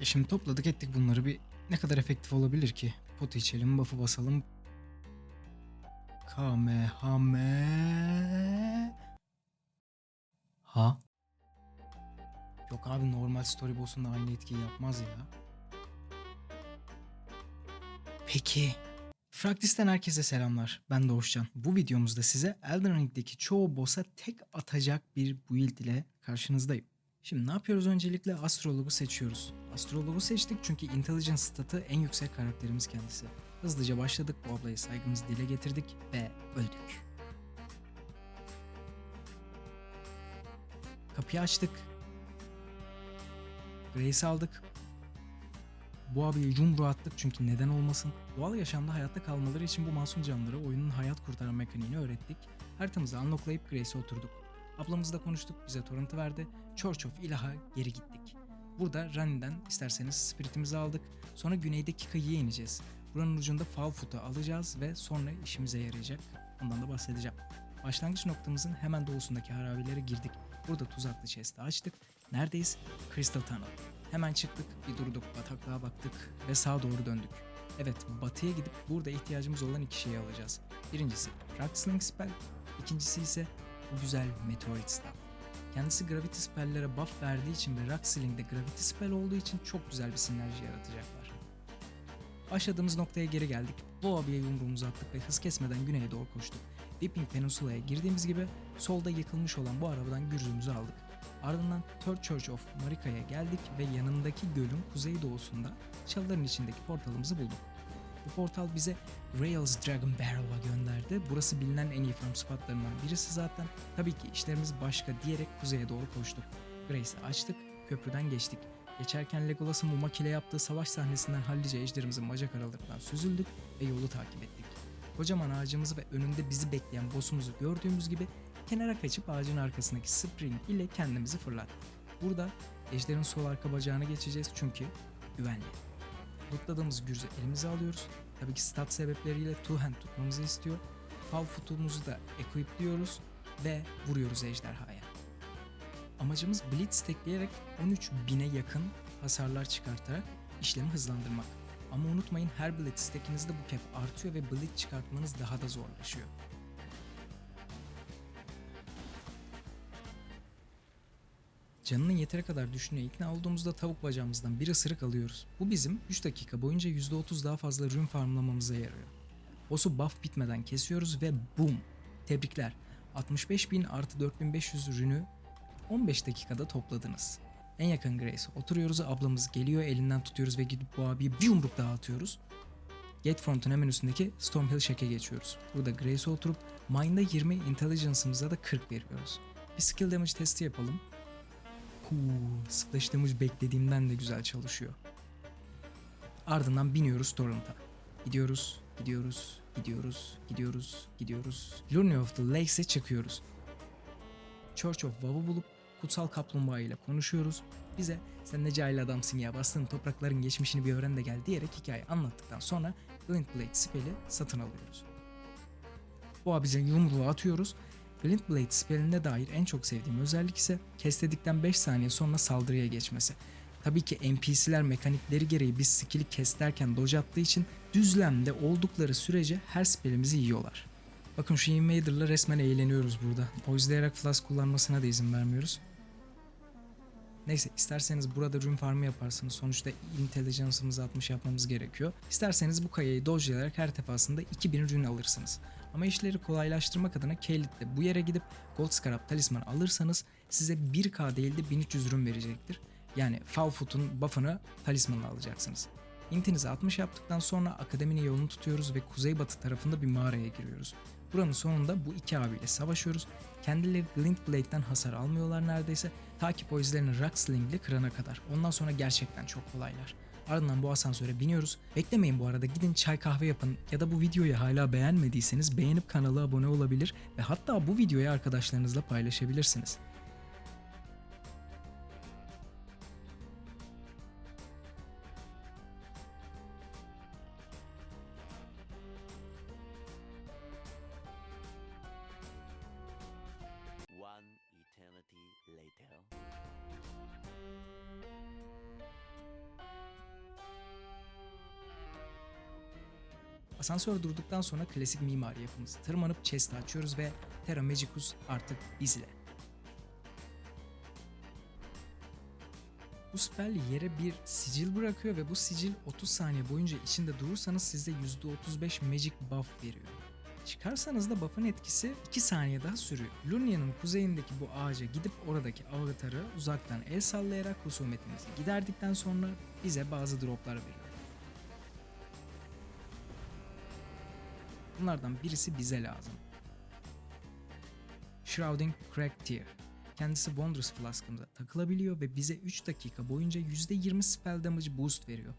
E şimdi topladık ettik bunları bir ne kadar efektif olabilir ki? Pot içelim, buff'ı basalım. Kamehame... Ha? Yok abi normal story boss'unda aynı etkiyi yapmaz ya. Peki. Fraktis'ten herkese selamlar. Ben Doğuşcan. Bu videomuzda size Elden Ring'deki çoğu boss'a tek atacak bir build ile karşınızdayım. Şimdi ne yapıyoruz öncelikle? Astrolog'u seçiyoruz. Astrolog'u seçtik çünkü Intelligence statı en yüksek karakterimiz kendisi. Hızlıca başladık, bu ablaya saygımızı dile getirdik ve öldük. Kapıyı açtık. Grace'i aldık. Bu abiye yumruğu attık çünkü neden olmasın. Doğal yaşamda hayatta kalmaları için bu masum canlılara oyunun hayat kurtaran mekaniğini öğrettik. Haritamızı unlocklayıp Grace'e oturduk. Ablamızla konuştuk, bize torrent'ı verdi. Church of Ilah'a geri gittik. Burada Rani'den isterseniz spiritimizi aldık. Sonra güneydeki kıyıya ineceğiz. Buranın ucunda Falfoot'u alacağız ve sonra işimize yarayacak. Ondan da bahsedeceğim. Başlangıç noktamızın hemen doğusundaki harabelere girdik. Burada tuzaklı chest'i açtık. Neredeyiz? Crystal Tunnel. Hemen çıktık, bir durduk, bataklığa baktık ve sağa doğru döndük. Evet, batıya gidip burada ihtiyacımız olan iki şeyi alacağız. Birincisi Rock Sling Spell, ikincisi ise bu güzel Meteorit Staff. Kendisi Gravity Spell'lere buff verdiği için ve Rock Sling'de Gravity Spell olduğu için çok güzel bir sinerji yaratacaklar. Başladığımız noktaya geri geldik. Bu abiye yumruğumuzu attık ve hız kesmeden güneye doğru koştuk. Dipping Peninsula'ya girdiğimiz gibi solda yıkılmış olan bu arabadan gürzümüzü aldık. Ardından Third Church of Marika'ya geldik ve yanındaki gölün kuzeydoğusunda çalıların içindeki portalımızı bulduk. Bu portal bize Rails Dragon Barrow'a gönderdi. Burası bilinen en iyi farm spotlarından birisi zaten. Tabii ki işlerimiz başka diyerek kuzeye doğru koştuk. Grace'i açtık, köprüden geçtik. Geçerken Legolas'ın bu makile yaptığı savaş sahnesinden hallice ejderimizin bacak aralarından süzüldük ve yolu takip ettik. Kocaman ağacımızı ve önünde bizi bekleyen boss'umuzu gördüğümüz gibi kenara kaçıp ağacın arkasındaki spring ile kendimizi fırlattık. Burada ejderin sol arka bacağına geçeceğiz çünkü güvenli. Lootladığımız gürzü elimize alıyoruz. Tabii ki stat sebepleriyle two hand tutmamızı istiyor. Fal futumuzu da equipliyoruz ve vuruyoruz ejderhaya. Amacımız Blitz tekleyerek 13.000'e yakın hasarlar çıkartarak işlemi hızlandırmak. Ama unutmayın her Blitz stackinizde bu cap artıyor ve Blitz çıkartmanız daha da zorlaşıyor. Canının yeteri kadar düşüne ikna olduğumuzda tavuk bacağımızdan bir ısırık alıyoruz. Bu bizim 3 dakika boyunca %30 daha fazla rün farmlamamıza yarıyor. Boss'u buff bitmeden kesiyoruz ve boom! Tebrikler. 65.000 artı 4500 rünü 15 dakikada topladınız. En yakın Grace oturuyoruz ablamız geliyor elinden tutuyoruz ve gidip bu abiye bir yumruk daha atıyoruz. Gatefront'un hemen üstündeki Stormhill Shack'e geçiyoruz. Burada Grace'e oturup Mind'a 20, Intelligence'ımıza da 40 veriyoruz. Bir skill damage testi yapalım. Huu, damage beklediğimden de güzel çalışıyor. Ardından biniyoruz Torrent'a. Gidiyoruz, gidiyoruz, gidiyoruz, gidiyoruz, gidiyoruz. Journey of the Lakes'e çıkıyoruz. Church of Vav'ı bulup kutsal kaplumbağa ile konuşuyoruz. Bize sen ne cahil adamsın ya bastığın toprakların geçmişini bir öğren de gel diyerek hikaye anlattıktan sonra Glintblade spell'i satın alıyoruz. Bu abize yumruğu atıyoruz. Glintblade spell'ine dair en çok sevdiğim özellik ise kesledikten 5 saniye sonra saldırıya geçmesi. Tabii ki NPC'ler mekanikleri gereği biz skill'i kes derken dodge attığı için düzlemde oldukları sürece her spellimizi yiyorlar. Bakın şu Invader'la resmen eğleniyoruz burada. Poiselayarak flask kullanmasına da izin vermiyoruz. Neyse isterseniz burada rune farmı yaparsınız. Sonuçta intelligence'ımızı 60 yapmamız gerekiyor. İsterseniz bu kayayı dodge'layarak her defasında 2000 rune alırsınız. Ama işleri kolaylaştırmak adına Kael'de bu yere gidip Gold Scarab talisman alırsanız size 1k değil de 1300 rune verecektir. Yani Falfoot'un buff'ını talismanla alacaksınız. İntinizi 60 yaptıktan sonra akademinin yolunu tutuyoruz ve kuzeybatı tarafında bir mağaraya giriyoruz. Buranın sonunda bu iki abiyle savaşıyoruz. Kendileri Glint Blade'den hasar almıyorlar neredeyse. Takip o izlerini Rock Sling ile kırana kadar. Ondan sonra gerçekten çok kolaylar. Ardından bu asansöre biniyoruz. Beklemeyin bu arada gidin çay kahve yapın ya da bu videoyu hala beğenmediyseniz beğenip kanala abone olabilir ve hatta bu videoyu arkadaşlarınızla paylaşabilirsiniz. Asansör durduktan sonra klasik mimari yapımızı tırmanıp chest'i açıyoruz ve Terra Magicus artık bizle. Bu spell yere bir sicil bırakıyor ve bu sicil 30 saniye boyunca içinde durursanız size %35 magic buff veriyor. Çıkarsanız da buff'ın etkisi 2 saniye daha sürüyor. Lunia'nın kuzeyindeki bu ağaca gidip oradaki avatarı uzaktan el sallayarak husumetinizi giderdikten sonra bize bazı droplar veriyor. Bunlardan birisi bize lazım. Shrouding Crack Tear. Kendisi Wondrous Flask'ımıza takılabiliyor ve bize 3 dakika boyunca %20 spell damage boost veriyor.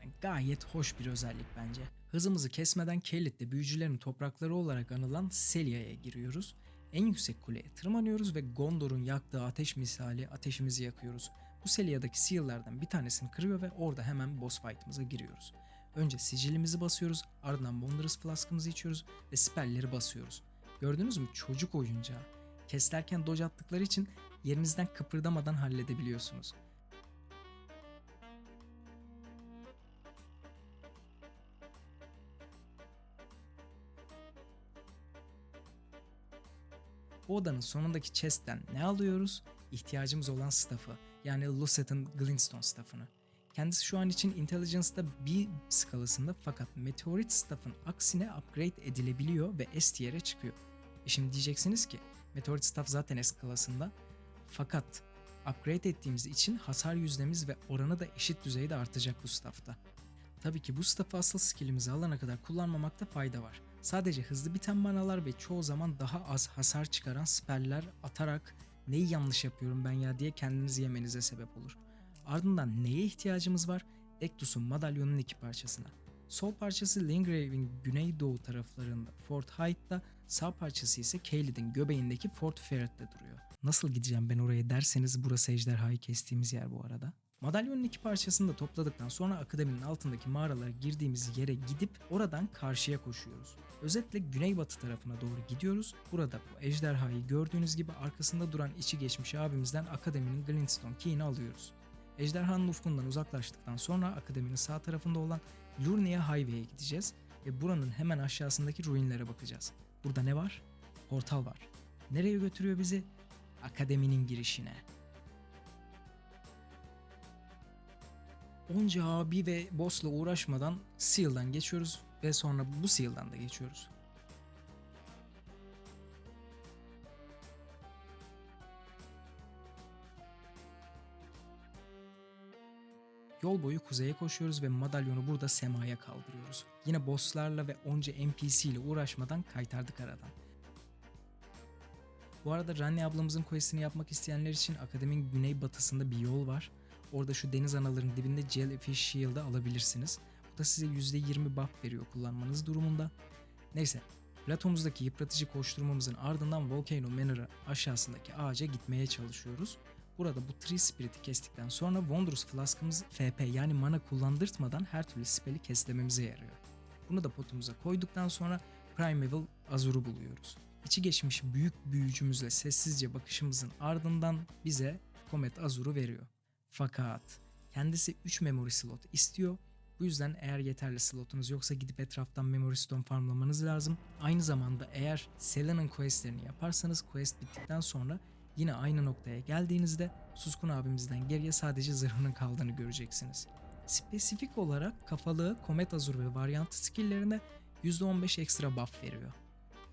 Yani gayet hoş bir özellik bence. Hızımızı kesmeden Kelit'te büyücülerin toprakları olarak anılan Celia'ya giriyoruz. En yüksek kuleye tırmanıyoruz ve Gondor'un yaktığı ateş misali ateşimizi yakıyoruz. Bu Celia'daki seal'lardan bir tanesini kırıyor ve orada hemen boss fight'ımıza giriyoruz. Önce sicilimizi basıyoruz, ardından Wondrous Flask'ımızı içiyoruz ve spell'leri basıyoruz. Gördünüz mü çocuk oyuncağı. Keslerken dodge attıkları için yerinizden kıpırdamadan halledebiliyorsunuz. Bu odanın sonundaki chest'ten ne alıyoruz? İhtiyacımız olan staff'ı yani Lucet'ın Glintstone staff'ını. Kendisi şu an için Intelligence'da B skalasında fakat Meteorit staff'ın aksine upgrade edilebiliyor ve S tier'e çıkıyor. E şimdi diyeceksiniz ki Meteorit staff zaten S skalasında fakat upgrade ettiğimiz için hasar yüzdemiz ve oranı da eşit düzeyde artacak bu staff'ta. Tabii ki bu staff'ı asıl skillimizi alana kadar kullanmamakta fayda var. Sadece hızlı biten manalar ve çoğu zaman daha az hasar çıkaran spell'ler atarak neyi yanlış yapıyorum ben ya diye kendinizi yemenize sebep olur. Ardından neye ihtiyacımız var? Ektus'un madalyonun iki parçasına. Sol parçası Lingrave'in güneydoğu taraflarında Fort Hyde'da, sağ parçası ise Caelid'in göbeğindeki Fort Ferret'te duruyor. Nasıl gideceğim ben oraya derseniz burası ejderhayı kestiğimiz yer bu arada. Madalyonun iki parçasını da topladıktan sonra akademinin altındaki mağaralara girdiğimiz yere gidip oradan karşıya koşuyoruz. Özetle güneybatı tarafına doğru gidiyoruz. Burada bu ejderhayı gördüğünüz gibi arkasında duran içi geçmiş abimizden akademinin Glintstone Key'ini alıyoruz. Ejderhanın ufkundan uzaklaştıktan sonra akademinin sağ tarafında olan Lurnia Highway'e gideceğiz ve buranın hemen aşağısındaki ruinlere bakacağız. Burada ne var? Portal var. Nereye götürüyor bizi? Akademinin girişine. Onca abi ve boss'la uğraşmadan Seal'dan geçiyoruz ve sonra bu Seal'dan da geçiyoruz. Yol boyu kuzeye koşuyoruz ve madalyonu burada semaya kaldırıyoruz. Yine bosslarla ve onca NPC ile uğraşmadan kaytardık aradan. Bu arada Rani ablamızın questini yapmak isteyenler için akademinin güneybatısında bir yol var. Orada şu deniz analarının dibinde Jellyfish Shield'ı alabilirsiniz. Bu da size %20 buff veriyor kullanmanız durumunda. Neyse, platomuzdaki yıpratıcı koşturmamızın ardından Volcano Manor'a aşağısındaki ağaca gitmeye çalışıyoruz. Burada bu Tree Spirit'i kestikten sonra Wondrous Flask'ımız FP yani mana kullandırtmadan her türlü spell'i keslememize yarıyor. Bunu da potumuza koyduktan sonra Primeval Azur'u buluyoruz. İçi geçmiş büyük büyücümüzle sessizce bakışımızın ardından bize Comet Azur'u veriyor. Fakat kendisi 3 memory slot istiyor. Bu yüzden eğer yeterli slotunuz yoksa gidip etraftan memory stone farmlamanız lazım. Aynı zamanda eğer Selena'nın questlerini yaparsanız quest bittikten sonra yine aynı noktaya geldiğinizde Suskun abimizden geriye sadece zırhının kaldığını göreceksiniz. Spesifik olarak kafalığı, Komet Azur ve varyant skilllerine %15 ekstra buff veriyor.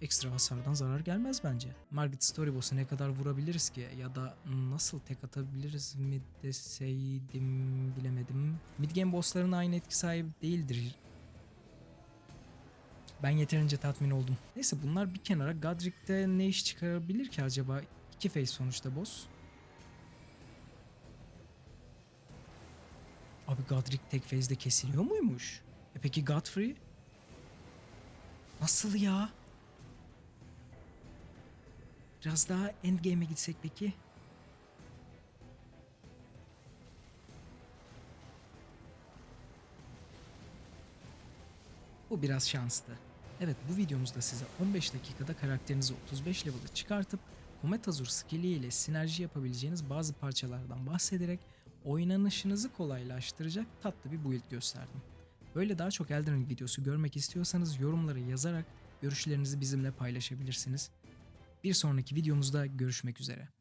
Ekstra hasardan zarar gelmez bence. Margit Storyboss'u ne kadar vurabiliriz ki ya da nasıl tek atabiliriz mi deseydim bilemedim. Midgame bossların aynı etki sahibi değildir. Ben yeterince tatmin oldum. Neyse bunlar bir kenara. Godric'te ne iş çıkarabilir ki acaba? İki face sonuçta boss. Abi Godric tek phase'de kesiliyor muymuş? E peki Godfrey? Nasıl ya? Biraz daha endgame'e gitsek peki? Bu biraz şanslı. Evet bu videomuzda size 15 dakikada karakterinizi 35 level'a çıkartıp Komet Azur skilli ile sinerji yapabileceğiniz bazı parçalardan bahsederek oynanışınızı kolaylaştıracak tatlı bir build gösterdim. Böyle daha çok Elden Ring videosu görmek istiyorsanız yorumlara yazarak görüşlerinizi bizimle paylaşabilirsiniz. Bir sonraki videomuzda görüşmek üzere.